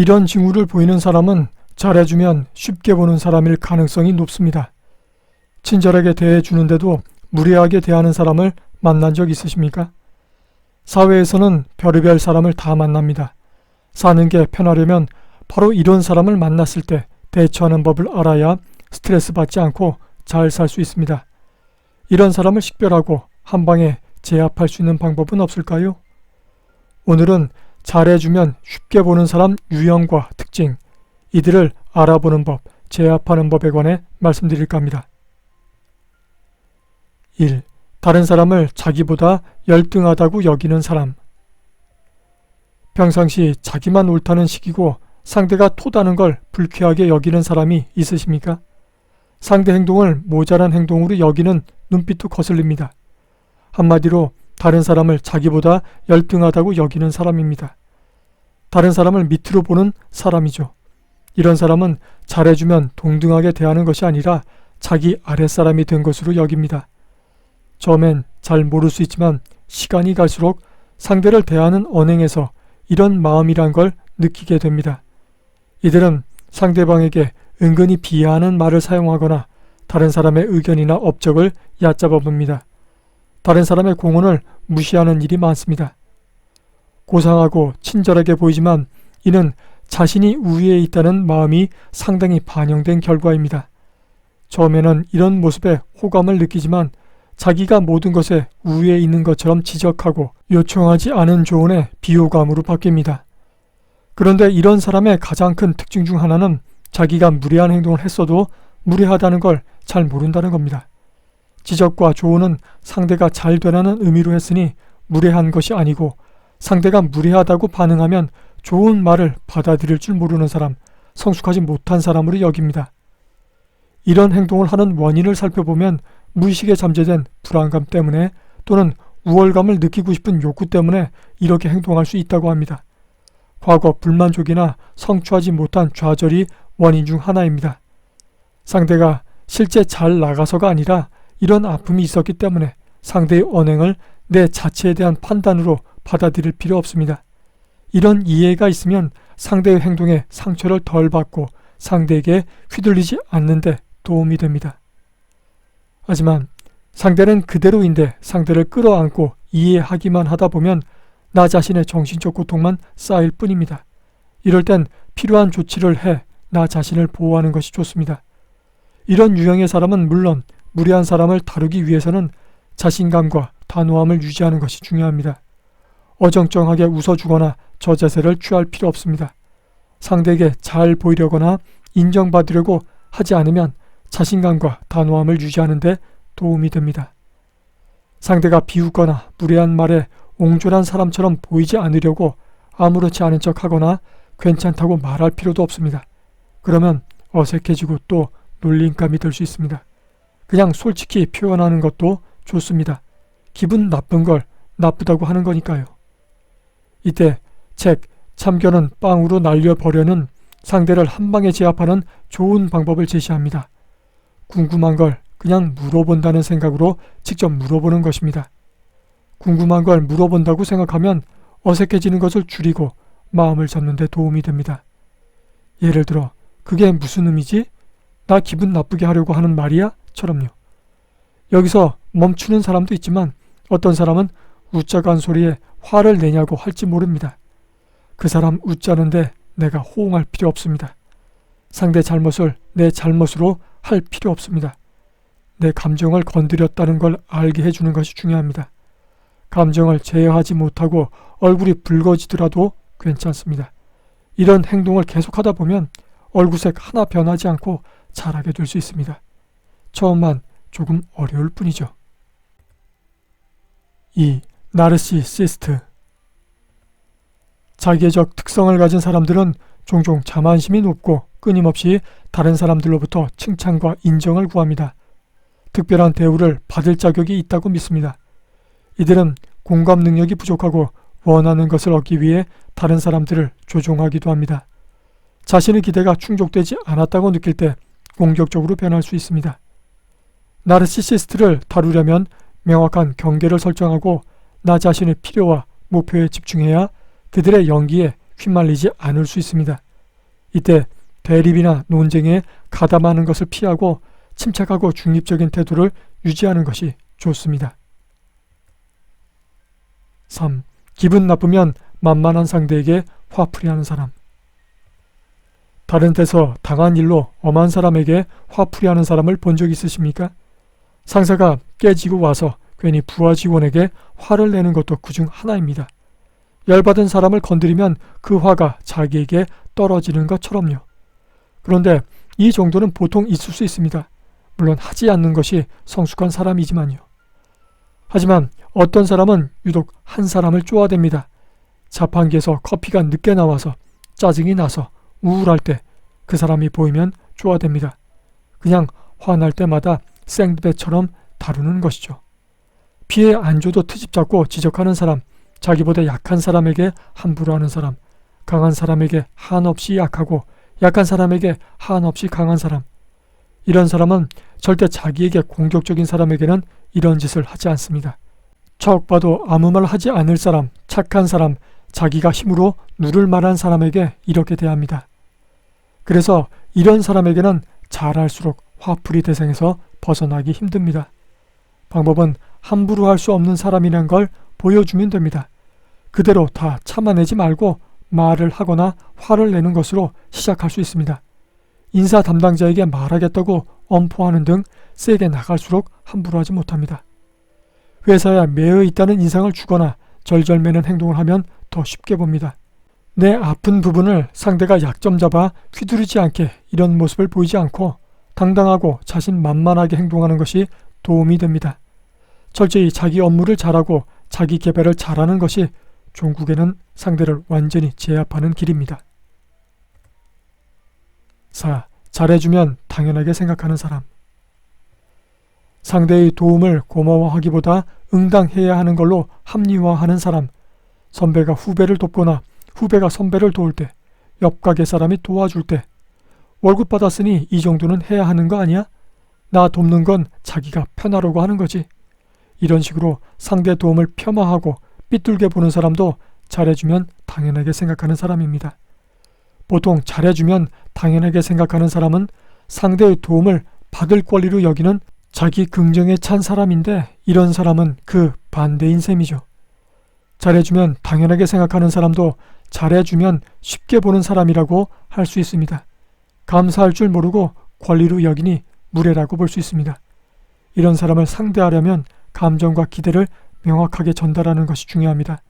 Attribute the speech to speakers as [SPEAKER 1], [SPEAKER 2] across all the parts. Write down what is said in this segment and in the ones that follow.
[SPEAKER 1] 이런 징후를 보이는 사람은 잘해주면 쉽게 보는 사람일 가능성이 높습니다. 친절하게 대해주는데도 무례하게 대하는 사람을 만난 적 있으십니까? 사회에서는 별의별 사람을 다 만납니다. 사는 게 편하려면 바로 이런 사람을 만났을 때 대처하는 법을 알아야 스트레스 받지 않고 잘 살 수 있습니다. 이런 사람을 식별하고 한 방에 제압할 수 있는 방법은 없을까요? 오늘은 잘해주면 쉽게 보는 사람 유형과 특징, 이들을 알아보는 법, 제압하는 법에 관해 말씀드릴까 합니다. 1. 다른 사람을 자기보다 열등하다고 여기는 사람. 평상시 자기만 옳다는 식이고 상대가 토다는 걸 불쾌하게 여기는 사람이 있으십니까? 상대 행동을 모자란 행동으로 여기는 눈빛도 거슬립니다. 한마디로 다른 사람을 자기보다 열등하다고 여기는 사람입니다. 다른 사람을 밑으로 보는 사람이죠. 이런 사람은 잘해주면 동등하게 대하는 것이 아니라 자기 아랫사람이 된 것으로 여깁니다. 처음엔 잘 모를 수 있지만 시간이 갈수록 상대를 대하는 언행에서 이런 마음이란 걸 느끼게 됩니다. 이들은 상대방에게 은근히 비하하는 말을 사용하거나 다른 사람의 의견이나 업적을 얕잡아 봅니다. 다른 사람의 공헌을 무시하는 일이 많습니다. 고상하고 친절하게 보이지만 이는 자신이 우위에 있다는 마음이 상당히 반영된 결과입니다. 처음에는 이런 모습에 호감을 느끼지만 자기가 모든 것에 우위에 있는 것처럼 지적하고 요청하지 않은 조언에 비호감으로 바뀝니다. 그런데 이런 사람의 가장 큰 특징 중 하나는 자기가 무례한 행동을 했어도 무례하다는 걸 잘 모른다는 겁니다. 지적과 조언은 상대가 잘 되라는 의미로 했으니 무례한 것이 아니고 상대가 무례하다고 반응하면 좋은 말을 받아들일 줄 모르는 사람, 성숙하지 못한 사람으로 여깁니다. 이런 행동을 하는 원인을 살펴보면 무의식에 잠재된 불안감 때문에 또는 우월감을 느끼고 싶은 욕구 때문에 이렇게 행동할 수 있다고 합니다. 과거 불만족이나 성취하지 못한 좌절이 원인 중 하나입니다. 상대가 실제 잘 나가서가 아니라 이런 아픔이 있었기 때문에 상대의 언행을 내 자체에 대한 판단으로 받아들일 필요 없습니다. 이런 이해가 있으면 상대의 행동에 상처를 덜 받고 상대에게 휘둘리지 않는데 도움이 됩니다. 하지만 상대는 그대로인데 상대를 끌어안고 이해하기만 하다 보면 나 자신의 정신적 고통만 쌓일 뿐입니다. 이럴 땐 필요한 조치를 해 나 자신을 보호하는 것이 좋습니다. 이런 유형의 사람은 물론 무례한 사람을 다루기 위해서는 자신감과 단호함을 유지하는 것이 중요합니다. 어정쩡하게 웃어주거나 저 자세를 취할 필요 없습니다. 상대에게 잘 보이려거나 인정받으려고 하지 않으면 자신감과 단호함을 유지하는 데 도움이 됩니다. 상대가 비웃거나 무례한 말에 옹졸한 사람처럼 보이지 않으려고 아무렇지 않은 척 하거나 괜찮다고 말할 필요도 없습니다. 그러면 어색해지고 또 놀림감이 들 수 있습니다. 그냥 솔직히 표현하는 것도 좋습니다. 기분 나쁜 걸 나쁘다고 하는 거니까요. 이때 책 참견은 빵으로 날려버려는 상대를 한 방에 제압하는 좋은 방법을 제시합니다. 궁금한 걸 그냥 물어본다는 생각으로 직접 물어보는 것입니다. 궁금한 걸 물어본다고 생각하면 어색해지는 것을 줄이고 마음을 잡는 데 도움이 됩니다. 예를 들어, 그게 무슨 의미지? 나 기분 나쁘게 하려고 하는 말이야? 처럼요. 여기서 멈추는 사람도 있지만 어떤 사람은 웃자간 소리에 화를 내냐고 할지 모릅니다. 그 사람 웃자는데 내가 호응할 필요 없습니다. 상대 잘못을 내 잘못으로 할 필요 없습니다. 내 감정을 건드렸다는 걸 알게 해주는 것이 중요합니다. 감정을 제어하지 못하고 얼굴이 붉어지더라도 괜찮습니다. 이런 행동을 계속하다 보면 얼굴색 하나 변하지 않고 잘하게 될 수 있습니다. 처음만 조금 어려울 뿐이죠. 2. 나르시시스트 자기애적 특성을 가진 사람들은 종종 자만심이 높고 끊임없이 다른 사람들로부터 칭찬과 인정을 구합니다. 특별한 대우를 받을 자격이 있다고 믿습니다. 이들은 공감 능력이 부족하고 원하는 것을 얻기 위해 다른 사람들을 조종하기도 합니다. 자신의 기대가 충족되지 않았다고 느낄 때 공격적으로 변할 수 있습니다. 나르시시스트를 다루려면 명확한 경계를 설정하고 나 자신의 필요와 목표에 집중해야 그들의 연기에 휘말리지 않을 수 있습니다. 이때 대립이나 논쟁에 가담하는 것을 피하고 침착하고 중립적인 태도를 유지하는 것이 좋습니다. 3. 기분 나쁘면 만만한 상대에게 화풀이하는 사람. 다른 데서 당한 일로 엄한 사람에게 화풀이하는 사람을 본 적 있으십니까? 상사가 깨지고 와서 괜히 부하 직원에게 화를 내는 것도 그중 하나입니다. 열받은 사람을 건드리면 그 화가 자기에게 떨어지는 것처럼요. 그런데 이 정도는 보통 있을 수 있습니다. 물론 하지 않는 것이 성숙한 사람이지만요. 하지만 어떤 사람은 유독 한 사람을 쪼아댑니다. 자판기에서 커피가 늦게 나와서 짜증이 나서 우울할 때 그 사람이 보이면 쪼아댑니다. 그냥 화날 때마다 생배처럼 다루는 것이죠. 피해 안 줘도 트집 잡고 지적하는 사람, 자기보다 약한 사람에게 함부로 하는 사람, 강한 사람에게 한없이 약하고 약한 사람에게 한없이 강한 사람. 이런 사람은 절대 자기에게 공격적인 사람에게는 이런 짓을 하지 않습니다. 척 봐도 아무 말 하지 않을 사람, 착한 사람, 자기가 힘으로 누를 만한 사람에게 이렇게 대합니다. 그래서 이런 사람에게는 잘할수록 화풀이 대상에서 벗어나기 힘듭니다. 방법은 함부로 할 수 없는 사람이란 걸 보여주면 됩니다. 그대로 다 참아내지 말고 말을 하거나 화를 내는 것으로 시작할 수 있습니다. 인사 담당자에게 말하겠다고 엄포하는 등 세게 나갈수록 함부로 하지 못합니다. 회사에 매여 있다는 인상을 주거나 절절매는 행동을 하면 더 쉽게 봅니다. 내 아픈 부분을 상대가 약점 잡아 휘두르지 않게 이런 모습을 보이지 않고 당당하고 자신 만만하게 행동하는 것이 도움이 됩니다. 철저히 자기 업무를 잘하고 자기 개발을 잘하는 것이 종국에는 상대를 완전히 제압하는 길입니다. 4. 잘해주면 당연하게 생각하는 사람. 상대의 도움을 고마워하기보다 응당해야 하는 걸로 합리화하는 사람. 선배가 후배를 돕거나 후배가 선배를 도울 때, 옆 가게 사람이 도와줄 때, 월급 받았으니 이 정도는 해야 하는 거 아니야? 나 돕는 건 자기가 편하려고 하는 거지. 이런 식으로 상대 도움을 폄하하고 삐뚤게 보는 사람도 잘해주면 당연하게 생각하는 사람입니다. 보통 잘해주면 당연하게 생각하는 사람은 상대의 도움을 받을 권리로 여기는 자기 긍정에 찬 사람인데 이런 사람은 그 반대인 셈이죠. 잘해주면 당연하게 생각하는 사람도 잘해주면 쉽게 보는 사람이라고 할 수 있습니다. 감사할 줄 모르고 권리로 여기니 무례라고 볼 수 있습니다. 이런 사람을 상대하려면 감정과 기대를 명확하게 전달하는 것이 중요합니다.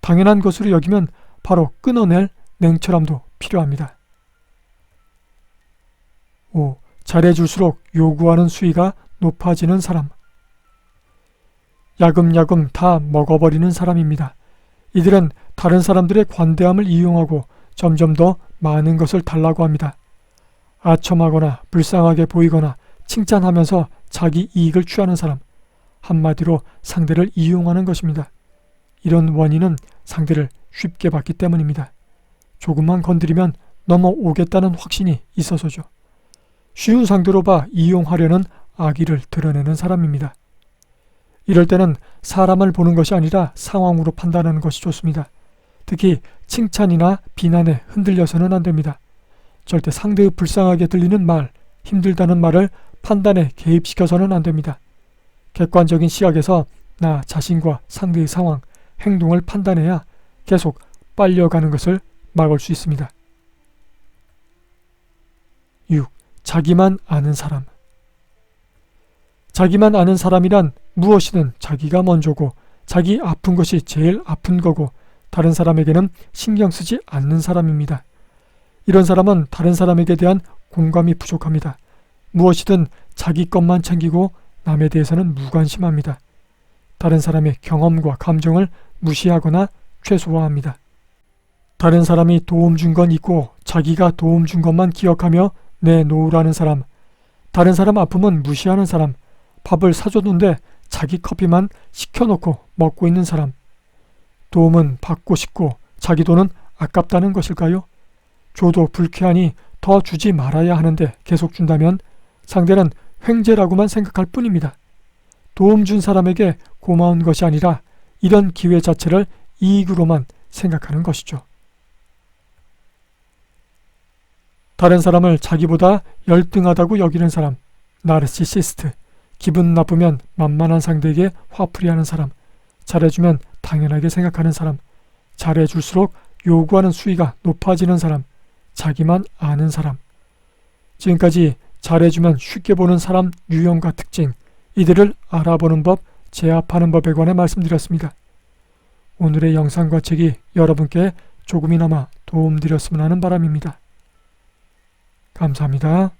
[SPEAKER 1] 당연한 것으로 여기면 바로 끊어낼 냉철함도 필요합니다. 5. 잘해줄수록 요구하는 수위가 높아지는 사람. 야금야금 다 먹어버리는 사람입니다. 이들은 다른 사람들의 관대함을 이용하고 점점 더 많은 것을 달라고 합니다. 아첨하거나 불쌍하게 보이거나 칭찬하면서 자기 이익을 취하는 사람. 한마디로 상대를 이용하는 것입니다. 이런 원인은 상대를 쉽게 받기 때문입니다. 조금만 건드리면 넘어오겠다는 확신이 있어서죠. 쉬운 상대로 봐 이용하려는 악의를 드러내는 사람입니다. 이럴 때는 사람을 보는 것이 아니라 상황으로 판단하는 것이 좋습니다. 특히 칭찬이나 비난에 흔들려서는 안 됩니다. 절대 상대의 불쌍하게 들리는 말, 힘들다는 말을 판단에 개입시켜서는 안 됩니다. 객관적인 시각에서 나 자신과 상대의 상황, 행동을 판단해야 계속 빨려가는 것을 막을 수 있습니다. 6. 자기만 아는 사람. 자기만 아는 사람이란 무엇이든 자기가 먼저고 자기 아픈 것이 제일 아픈 거고 다른 사람에게는 신경 쓰지 않는 사람입니다. 이런 사람은 다른 사람에게 대한 공감이 부족합니다. 무엇이든 자기 것만 챙기고 남에 대해서는 무관심합니다. 다른 사람의 경험과 감정을 무시하거나 최소화합니다. 다른 사람이 도움 준 건 있고 자기가 도움 준 것만 기억하며 내놓으라는 사람, 다른 사람 아픔은 무시하는 사람, 밥을 사줬는데 자기 커피만 시켜놓고 먹고 있는 사람, 도움은 받고 싶고 자기 돈은 아깝다는 것일까요? 줘도 불쾌하니 더 주지 말아야 하는데 계속 준다면 상대는 횡재라고만 생각할 뿐입니다. 도움 준 사람에게 고마운 것이 아니라 이런 기회 자체를 이익으로만 생각하는 것이죠. 다른 사람을 자기보다 열등하다고 여기는 사람, 나르시시스트, 기분 나쁘면 만만한 상대에게 화풀이하는 사람, 잘해주면 당연하게 생각하는 사람, 잘해줄수록 요구하는 수위가 높아지는 사람, 자기만 아는 사람. 지금까지 잘해주면 쉽게 보는 사람 유형과 특징, 이들을 알아보는 법, 제압하는 법에 관해 말씀드렸습니다. 오늘의 영상과 책이 여러분께 조금이나마 도움드렸으면 하는 바람입니다. 감사합니다.